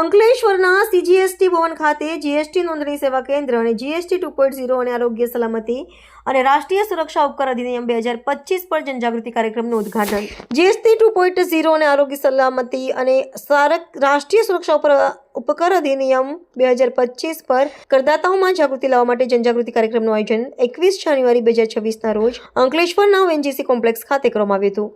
અંકલેશ્વરના સીજીએસટી ભવન ખાતે જીએસટી નોંધણી સેવા કેન્દ્ર અને જીએસટી ટુ પોઈન્ટ ઝીરો અને આરોગ્ય સલામતી અને રાષ્ટ્રીય સુરક્ષા ઉપકર અધિનિયમ બે હજાર પચીસ પર જનજાગૃતિ કાર્યક્રમનું ઉદ્ઘાટન. જીએસટી ટુ પોઈન્ટ ઝીરો અને આરોગ્ય સલામતી અને રાષ્ટ્રીય સુરક્ષા ઉપર ઉપકર અધિનિયમ બે હજાર પચીસ પર કરદાતાઓમાં જાગૃતિ લાવવા માટે જનજાગૃતિ કાર્યક્રમનું આયોજન એકવીસ જાન્યુઆરી બે હજાર છવ્વીસના રોજ અંકલેશ્વરના એનજીસી કોમ્પ્લેક્સ ખાતે કરવામાં આવ્યું હતું.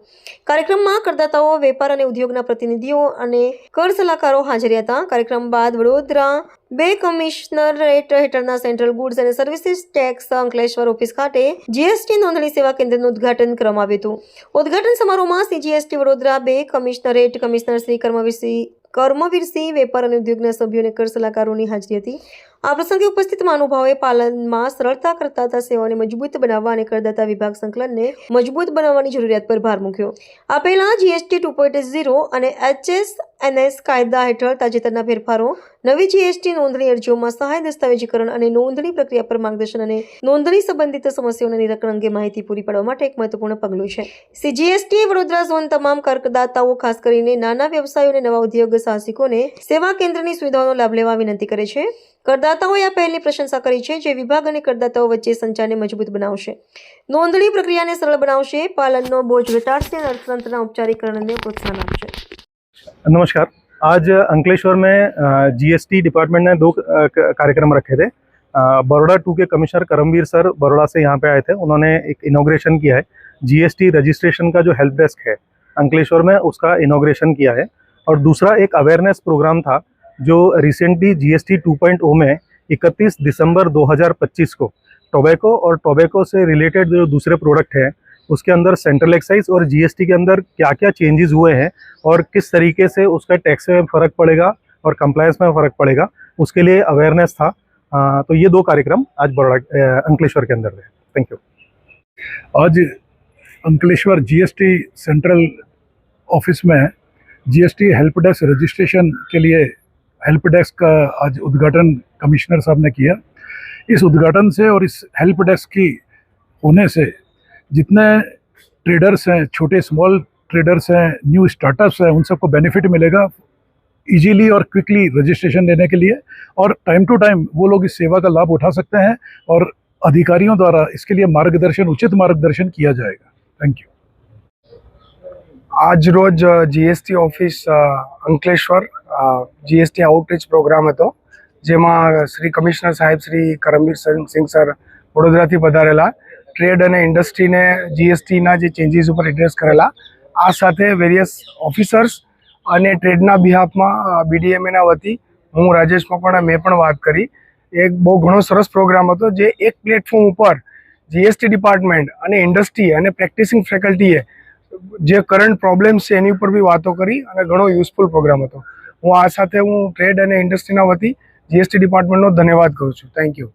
કાર્યક્રમમાં કરદાતાઓ, વેપાર અને ઉદ્યોગના પ્રતિનિધિઓ અને કર સલાહકારો હાજર હતા. કાર્યક્રમ બાદ વડોદરા બે કમિશનરેટ હેઠળના સેન્ટ્રલ ગુડ્સ અને સર્વિસીસ ટેક્સ અંકલેશ્વર ઓફિસ ખાતે જીએસટી નોંધણી સેવા કેન્દ્રનું ઉદ્ઘાટન કરવામાં આવ્યું હતું. ઉદઘાટન સમારોહમાં સીજીએસટી વડોદરા બે કમિશનરેટ કમિશનર શ્રી કર્મવીરસિંહ કર્મવીરસિંહ વેપાર અને ઉદ્યોગના સભ્યો અને કર સલાહકારોની હાજરી હતી. આ પ્રસંગે ઉપસ્થિત મહાનુભાવોએ પાલનમાં સરળતા કરદાતા સેવાઓને મજબૂત બનાવવા અને કરદાતા વિભાગ સંકલનને મજબૂત બનાવવાની જરૂરિયાત પર ભાર મૂક્યો. આ પહેલા જીએસટી ટુ ઝીરો અને એચએસ એનએસ કાયદા હેઠળ તાજેતરના ફેરફારો, નવી જીએસટી નોંધણી અરજીઓમાં સહાય દસ્તાવેજીકરણ અને નોંધણી પ્રક્રિયા પર માર્ગદર્શન અને નોંધણી સંબંધિત સમસ્યાઓના નિરાકરણ અંગે માહિતી પૂરી પાડવા માટે એક મહત્વપૂર્ણ પગલું છે. સીજીએસટી વડોદરા ઝોન તમામ કરદાતાઓ, ખાસ કરીને નાના વ્યવસાયો અને નવા ઉદ્યોગ સાહસિકોને સેવા કેન્દ્રની સુવિધાઓનો લાભ લેવા વિનંતી કરે છે. કરદાતાઓએ આ પહેલની પ્રશંસા કરી છે જે વિભાગ અને કરદાતાઓ વચ્ચે સંચારને મજબૂત બનાવશે નોંધણી પ્રક્રિયાને સરળ બનાવશે પાલનનો બોજ ઘટાડશે અને અર્થતંત્રના ઔપચારિકરણને પ્રોત્સાહન આપશે नमस्कार आज अंकलेश्वर में जीएसटी डिपार्टमेंट ने दो अ, क- कार्यक्रम रखे थे अ, बड़ौदा टू के कमिश्नर करमवीर सर बड़ौदा से यहाँ पे आए थे उन्होंने एक इनोग्रेशन किया है जीएसटी रजिस्ट्रेशन का जो हेल्प डेस्क है अंकलेश्वर में उसका इनोग्रेशन किया है और दूसरा एक अवेयरनेस प्रोग्राम था जो रिसेंटली जीएसटी 2.0 में 31 दिसंबर 2025 को टोबैको और टोबैको से रिलेटेड जो दूसरे प्रोडक्ट हैं उसके अंदर सेंट्रल एक्साइज और जीएसटी के अंदर क्या क्या चेंजेस हुए हैं और किस तरीके से उसका टैक्स में फ़र्क पड़ेगा और कंप्लायंस में फ़र्क पड़ेगा उसके लिए अवेयरनेस था। अ, तो ये दो कार्यक्रम आज बड़ोड़ा अ, अंकलेश्वर के अंदर थे थैंक यू आज अंकलेश्वर जीएसटी सेंट्रल ऑफ़िस में जीएसटी हेल्प डेस्क रजिस्ट्रेशन के लिए हेल्प डेस्क का आज उद्घाटन कमिश्नर साहब ने किया। इस उद्घाटन से और इस हेल्प डेस्क की होने से जितने ट्रेडर्स हैं, छोटे, स्मॉल ट्रेडर्स हैं, न्यू स्टार्टअप्स हैं, उन सबको बेनिफिट मिलेगा इजीली और क्विकली रजिस्ट्रेशन लेने के लिए और टाइम टू टाइम वो लोग इस सेवा का लाभ उठा सकते हैं और अधिकारियों द्वारा इसके लिए मार्गदर्शन, उचित मार्गदर्शन किया जाएगा। Thank you. આજ રોજ GST office Ankleshwar GST outreach programme હતો, જેમાં શ્રી કમિશનર સાહેબ શ્રી કરમવીર સિંહ સર વડોદરાથી પધારેલા. ટ્રેડ અને ઇન્ડસ્ટ્રીને જીએસટીના જે ચેન્જીસ ઉપર એડ્રેસ કરેલા. આ સાથે વેરિયસ ઓફિસર્સ અને ટ્રેડના બિહાફમાં બીડીએમએના વતી હું, રાજેશ મકવાણા, મેં પણ વાત કરી. એક બહુ ઘણો સરસ પ્રોગ્રામ હતો, જે એક પ્લેટફોર્મ ઉપર જીએસટી ડિપાર્ટમેન્ટ અને ઇન્ડસ્ટ્રી અને પ્રેક્ટિસિંગ ફેકલ્ટીએ જે કરંટ પ્રોબ્લેમ્સ છે, એની ઉપર બી વાતો કરી અને ઘણો યુઝફુલ પ્રોગ્રામ હતો. હું આ સાથે હું ટ્રેડ અને ઇન્ડસ્ટ્રીના વતી જીએસટી ડિપાર્ટમેન્ટનો ધન્યવાદ કરું છું. Thank you